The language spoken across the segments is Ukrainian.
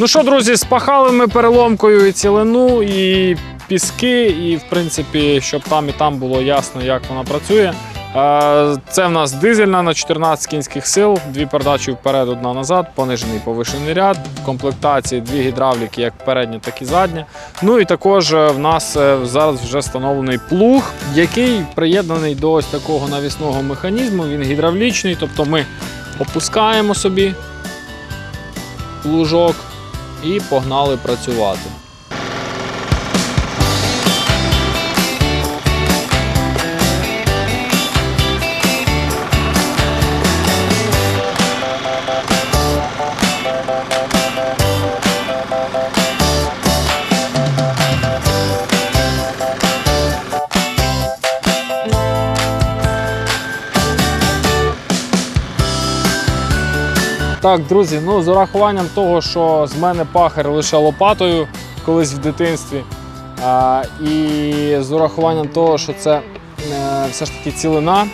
Ну що, друзі, спахали ми переломкою і цілину, і піски, і в принципі, щоб там і там було ясно, як вона працює. Е, Це в нас дизельна на 14 кінських сил, дві передачі вперед, одна назад, понижений повишений ряд, в комплектації дві гідравліки, як передня, так і задня. Ну і також е, в нас е, зараз вже встановлений плуг, який приєднаний до ось такого навісного механізму. Він гідравлічний, тобто ми опускаємо собі плужок і погнали працювати. Так, друзі, ну з урахуванням того, що з мене пахар лише лопатою колись в дитинстві. А, і з урахуванням того, що це е, все ж таки цілина,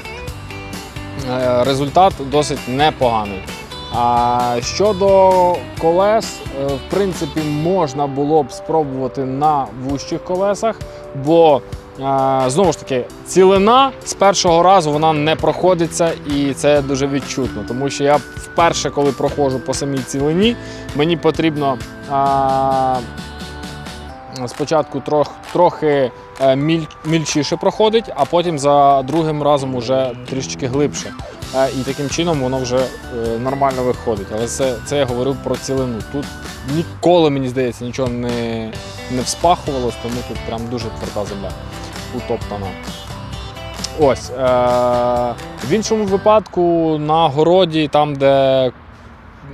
е, результат досить непоганий. А щодо колес, е, в принципі, можна було б спробувати на вущих колесах, бо знову ж таки цілина з першого разу вона не проходиться, і це дуже відчутно. Тому що я вперше, коли проходжу по самій цілині, мені потрібно. А, Спочатку трох, трохи е, міль, мільчіше проходить, а потім за другим разом уже трішечки глибше. Е, І таким чином воно вже е, нормально виходить. Але це, це я говорив про цілину. Тут ніколи, мені здається, нічого не, не вспахувалось, тому тут прям дуже тверда земля утоптана. Ось. Е, в іншому випадку на городі, там, де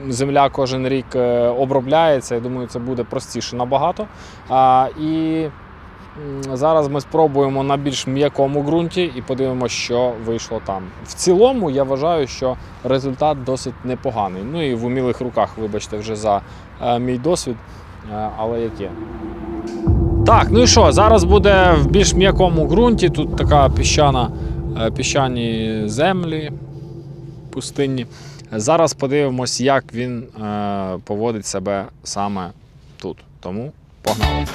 земля кожен рік е, обробляється, я думаю, це буде простіше набагато. А, і зараз ми спробуємо на більш м'якому ґрунті і подивимося, що вийшло там. В цілому я вважаю, що результат досить непоганий. Ну і в умілих руках, вибачте, вже за е, мій досвід, е, але як є. Так, ну і що? Зараз буде в більш м'якому ґрунті. Тут така піщана, е, піщані землі пустинні. Зараз подивимось, як він е, поводить себе саме тут. Тому погнали.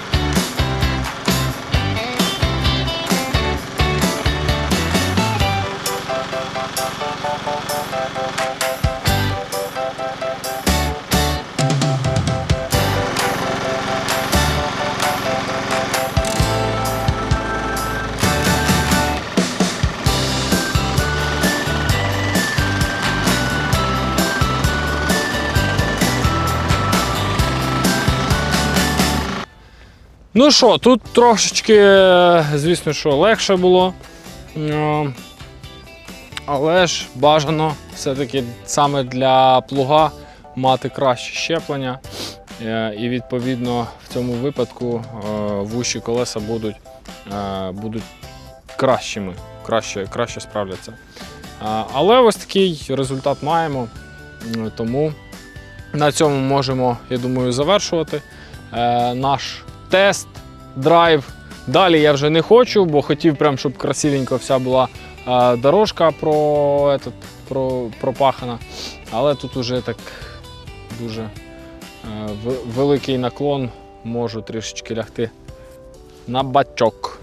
Ну що, тут трошечки, е, звісно, що легше було. Е, Але ж бажано все-таки саме для плуга мати краще щеплення. Е, І відповідно в цьому випадку вущі колеса будуть, будуть кращими, краще, краще справляться. Але ось такий результат маємо. Тому на цьому можемо, я думаю, завершувати наш тест, драйв. Далі я вже не хочу, бо хотів прям, щоб красивенько вся була дорожка про, этот, про, пропахана. Але тут уже так дуже е, великий наклон, можу трішечки лягти на бачок.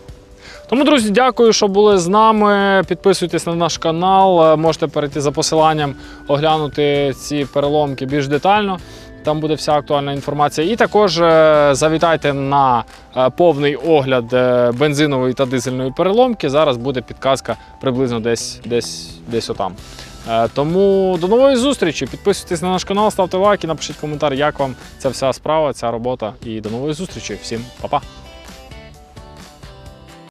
Тому, друзі, дякую, що були з нами. Підписуйтесь на наш канал. Е, Можете перейти за посиланням, оглянути ці переломки більш детально. Там буде вся актуальна інформація. І також е, завітайте на е, повний огляд е, бензинової та дизельної переломки. Зараз буде підказка приблизно десь, десь, десь отам. Тому до нової зустрічі. Підписуйтесь на наш канал, ставте лайки, напишіть коментар, як вам ця вся справа, ця робота. І до нової зустрічі. Всім па-па!